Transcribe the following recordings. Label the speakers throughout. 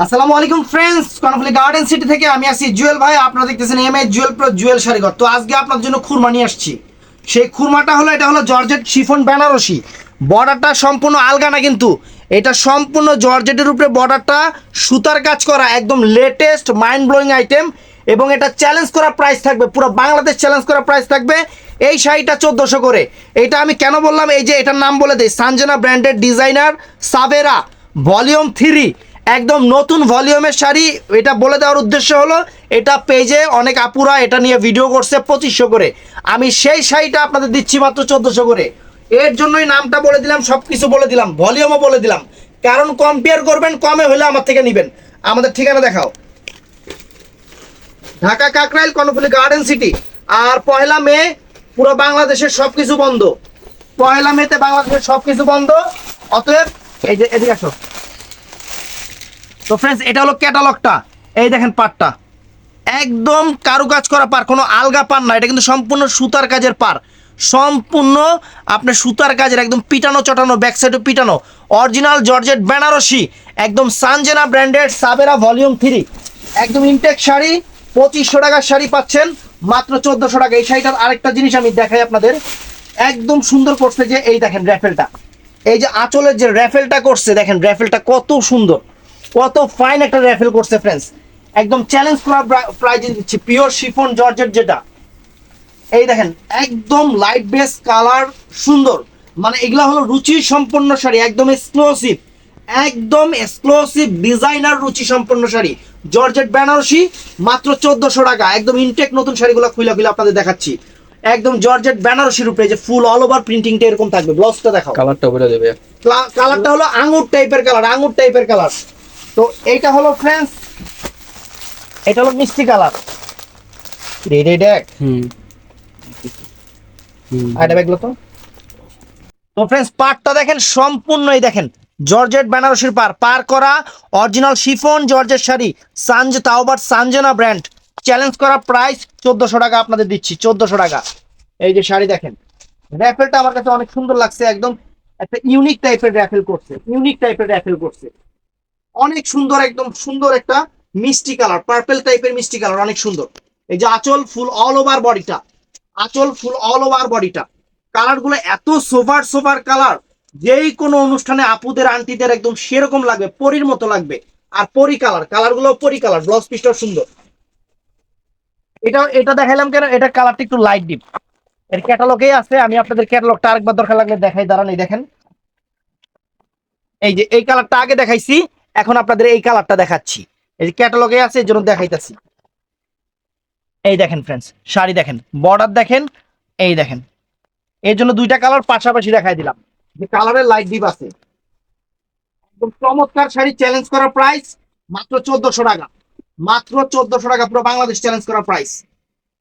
Speaker 1: আসসালামু আলাইকুম friends কনফলি garden city থেকে আমি আসি জুয়েল ভাই। আপনারা দেখতেছেন M A Jewel pro Jewel শাড়িঘর তো আজকে আপনার জন্য খুরমা নিয়ে আসছি। সেই খুরমাটা হলো, এটা হলো জর্জেট শিফন বেনারসি বর্ডারটা সম্পূর্ণ আলগা না কিন্তু, এটা সম্পূর্ণ জর্জেটের উপরে বর্ডারটা সুতার কাজ করা, একদম লেটেস্ট মাইন্ড ব্লোয়িং আইটেম এবং এটা চ্যালেঞ্জ করা প্রাইস থাকবে, পুরো বাংলাদেশ চ্যালেঞ্জ করা প্রাইস থাকবে এই শাড়িটা চোদ্দোশো করে। এটা আমি কেন বললাম? এই যে এটার নাম বলে দিই সানজনা ব্র্যান্ডের ডিজাইনার সাবেরা ভলিউম থ্রি একদম নতুন ভলিউমের শাড়ি, এটা বলে দেওয়ার উদ্দেশ্য হলো, এটা পেজে অনেক আপুরা এটা নিয়ে ভিডিও করছে পঁচিশশো করে। আমি সেই শাড়িটা আপনাদের দিচ্ছি মাত্র চোদ্দোশো করে। এর জন্যই নামটা বলে দিলাম সব কিছু বলে দিলাম, ভলিউমও বলে দিলাম। কারণ কম্পেয়ার করবেন, কমে হলে আমার থেকে নেবেন। আমাদের ঠিকানা দেখাও। Dhaka Kakrail, Karnaphuli garden city. আর পয়লা মে, পুরো বাংলাদেশের সব কিছু বন্ধ। পয়লা মেতে বাংলাদেশের সব কিছু বন্ধ। অতএব, এই যে, এদিকে আসো। তো ফ্রেন্ডস এটা হলো ক্যাটালগটা এই দেখেন পারটা একদম কারুকাজ করা পার কোনো আলগা পার না, এটা কিন্তু সম্পূর্ণ সুতার কাজের পার সম্পূর্ণ আপনার সুতার কাজের একদম পিটানো চটানো ব্যাক পিটানো। অরিজিনাল জর্জেট বেনারসি একদম Sanjena branded Sabera volume three একদম ইনটেক শাড়ি, পঁচিশশো টাকার শাড়ি পাচ্ছেন, মাত্র চোদ্দোশো টাকা। এই শাড়িটার আরেকটা জিনিস আমি দেখাই আপনাদের। একদম সুন্দর করছে যে, এই দেখেন র্যাফেলটা। এই যে আঁচলের যে র্যাফেলটা করছে, দেখেন র্যাফেলটা কত সুন্দর। কত ফাইন একটা র্যাফেল করছে ফ্রেন্ডস একদম চ্যালেঞ্জ করা প্রাইজে দিচ্ছি। পিওর শিফন জর্জেট যেটা। এই দেখেন একদম লাইট বেস কালার সুন্দর। মানে এগুলা হলো রুচি সম্পন্ন শাড়ি একদম এক্সক্লুসিভ একদম এক্সক্লুসিভ ডিজাইনার রুচি সম্পন্ন শাড়ি। জর্জেট বেনারসি মাত্র চোদ্দশো টাকা। একদম ইনটেক নতুন শাড়িগুলো খুলে খুলে আপনাদের দেখাচ্ছি। একদম জর্জেট বেনারসির উপরে যে ফুল অল ওভার প্রিন্টিংটা এরকম থাকবে। ব্লাউজটা দেখাও।
Speaker 2: কালারটা বলে দেবে
Speaker 1: কালারটা হলো আঙুর টাইপের কালার আঙুর টাইপের কালার তো এইটা হলো ফ্রেন্ডস এটা হলো মিষ্টি কালার। রে রে দেখ
Speaker 2: হুম।
Speaker 1: আইটা ব্যাগগুলো তো? তো ফ্রেন্ডস পারটা দেখেন সম্পূর্ণই দেখেন। জর্জেট বেনারসির পার পার করা অরিজিনাল শিফন জর্জেট শাড়ি। সানজ তাওবার সানজেনা ব্র্যান্ড চ্যালেঞ্জ করা প্রাইস চোদ্দশো টাকা আপনাদের দিচ্ছি চোদ্দশো টাকা। এই যে শাড়ি দেখেন। র্যাফেলটা আমার কাছে অনেক সুন্দর লাগছে একদম একটা ইউনিক টাইপের র্যাফেল করছে ইউনিক টাইপের র্যাফেল করছে। অনেক সুন্দর, একদম সুন্দর একটা মিষ্টি কালার পার্পেল টাইপের মিষ্টি কালার, অনেক সুন্দর। এই যে আঁচল ফুল অল ওভার বডিটা আঁচল ফুল অল ওভার বডিটা কালারগুলো এত সোভার সোভার কালার, যেই কোনো অনুষ্ঠানে আপুদের, আন্টিদের একদম সেরকম লাগবে, পরির মতো লাগবে, আর পরি কালার কালারগুলো পরি কালার ব্লাউজ পিসটাও সুন্দর। এটা এটা দেখাইলাম কেন? এটা কালারটা একটু লাইট ডিপ এর ক্যাটালগেই আছে, আমি আপনাদের ক্যাটালগটা আরেকবার দরকার লাগলে দেখাই, দাঁড়ান এই দেখেন। এই যে, এই কালারটা আগে দেখাইছি। এখন আপনাদের এই কালারটা দেখাচ্ছি। এই যে ক্যাটালগে আছে, এই জন্য দেখাইতেছি। এই দেখেন ফ্রেন্ডস শাড়ি দেখেন বর্ডার দেখেন, এই দেখেন। এর জন্য দুইটা কালার পাশাপাশি দেখাই দিলাম। যে কালারের লাইট ডিপ আছে। একদম চমৎকার শাড়ি চ্যালেঞ্জ করার প্রাইস মাত্র চোদ্দশো টাকা। মাত্র চোদ্দশো টাকা পুরো বাংলাদেশ চ্যালেঞ্জ করার প্রাইস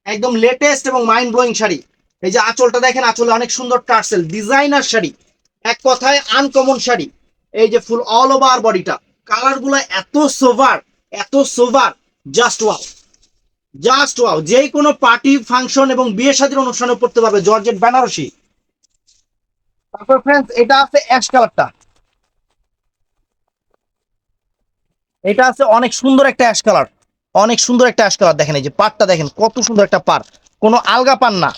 Speaker 1: একদম লেটেস্ট এবং মাইন্ড ব্লোয়িং শাড়ি। এই যে আঁচলটা দেখেন, আঁচলে অনেক সুন্দর টার্সেল ডিজাইনার শাড়ি। এক কথায় আনকমন শাড়ি। এই যে ফুল অল ওভার বডিটা কালারগুলো এত সোভার এত sober just wow just wow যে কোনো পার্টি ফাংশন এবং বিয়ে শাদীর অনুষ্ঠানে পড়তে পারবে জর্জেট বেনারসি তারপর ফ্রেন্ডস এটা আছে অ্যাশ কালারটা এটা আছে অনেক সুন্দর একটা অ্যাশ কালার অনেক সুন্দর একটা অ্যাশ কালার দেখেন এই যে পাটটা দেখেন, কত সুন্দর একটা পার কোনো আলগা পান না,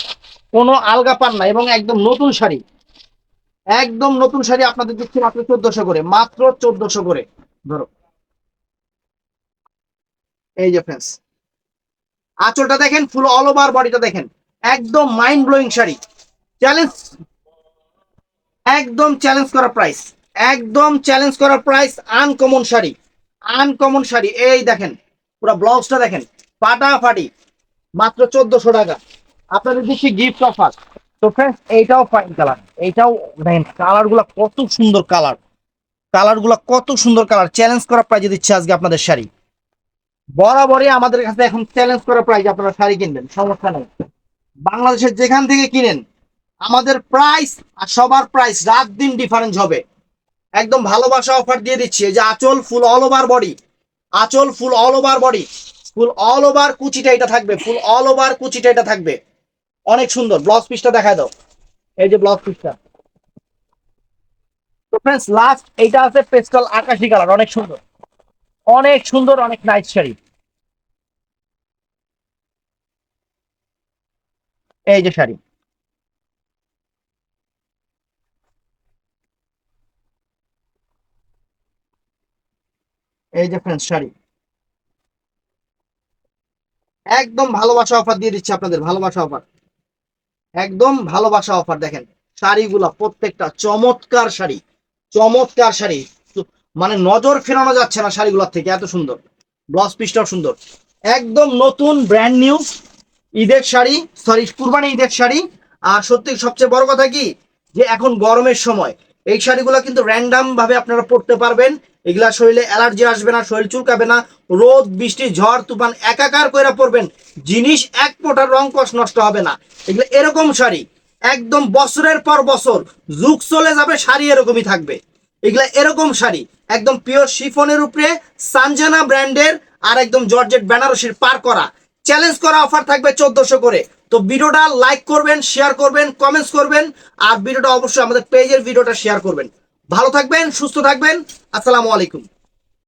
Speaker 1: কোনো আলগা পান না, এবং একদম নতুন শাড়ি। একদম নতুন শাড়ি আপনাদের দিচ্ছি মাত্র চোদ্দশো করে, মাত্র চোদ্দশো করে। ধরো। এই যে ফ্রেন্ডস আঁচলটা দেখেন ফুল অল ওভার বডিটা দেখেন। একদম মাইন্ড ব্লোয়িং শাড়ি। চ্যালেঞ্জ একদম চ্যালেঞ্জ করা প্রাইস একদম চ্যালেঞ্জ করা price uncommon sari. Uncommon sari. এই দেখেন, পুরো ব্লাউজটা দেখেন, ফাটাফাটি, মাত্র চোদ্দশো টাকা। আপনাদের দিচ্ছি গিফট অফার তো ফ্রেন্ডস এইটাও ফাইন কালার এইটাও দেখেন কালারগুলা কত সুন্দর কালার কালারগুলা কত সুন্দর কালার চ্যালেঞ্জ করা প্রাইজে দিচ্ছে আজকে আপনাদের শাড়ি। বরাবরই আমাদের কাছে এখন চ্যালেঞ্জ করা প্রাইজ আপনারা শাড়ি কিনবেন, সমস্যা নেই। বাংলাদেশের যেখান থেকে কিনেন, আমাদের প্রাইস আর সবার প্রাইস রাত দিন ডিফারেন্স হবে। একদম ভালোবাসা অফার দিয়ে দিচ্ছি, এই যে আঁচল ফুল অল ওভার বডি আঁচল full all over body full all over কুচিটা এটা থাকবে ফুল অল ওভার কুচিটা এটা থাকবে। অনেক সুন্দর ব্লাউজ পিসটা দেখায় দাও। এই যে ব্লাউজ পিসটা তো ফ্রেন্ডস লাস্ট এইটা আছে পেস্টাল আকাশি কালার অনেক সুন্দর। অনেক সুন্দর, অনেক নাইস শাড়ি। এই যে শাড়ি। এই যে ফ্রেন্ডস শাড়ি। একদম ভালোবাসা অফার দিয়ে দিচ্ছে আপনাদের, ভালোবাসা অফার একদম ভালোবাসা অফার দেখেন। শাড়িগুলা, প্রত্যেকটা চমৎকার শাড়ি। চমৎকার শাড়ি। মানে নজর ফেরানো যাচ্ছে না শাড়িগুলোর থেকে, এত সুন্দর। ব্লাউজ পিসটাও সুন্দর। একদম নতুন ব্র্যান্ড নিউ ঈদের শাড়ি সরি কুরবানি ঈদের শাড়ি। আর সত্যি সবচেয়ে বড় কথা কি, যে এখন গরমের সময়, এই শাড়িগুলো কিন্তু র্যান্ডাম ভাবে আপনারা পরতে পারবেন। এগুলা শরীরে অ্যালার্জি আসবে না, শরীর চুলকাবে না, রোদ, বৃষ্টি, ঝড়, তুফান, একাকার করে পরবেন। জিনিস এক ফোঁটার রং কষ নষ্ট হবে না। এগুলো এরকম শাড়ি একদম বছরের পর বছর যুগ চলে যাবে, শাড়ি এরকমই থাকবে। এগুলা এরকম শাড়ি, একদম পিওর শিফনের উপরে সানজানা ব্র্যান্ডের আর একদম জর্জেট বেনারসির পার করা। চ্যালেঞ্জ করা অফার থাকবে চোদ্দশো করে। তো ভিডিওটা লাইক করবেন শেয়ার করবেন কমেন্টস করবেন, আর ভিডিওটা অবশ্যই আমাদের পেজের ভিডিওটা শেয়ার করবেন। ভালো থাকবেন, সুস্থ থাকবেন, আসসালামু আলাইকুম।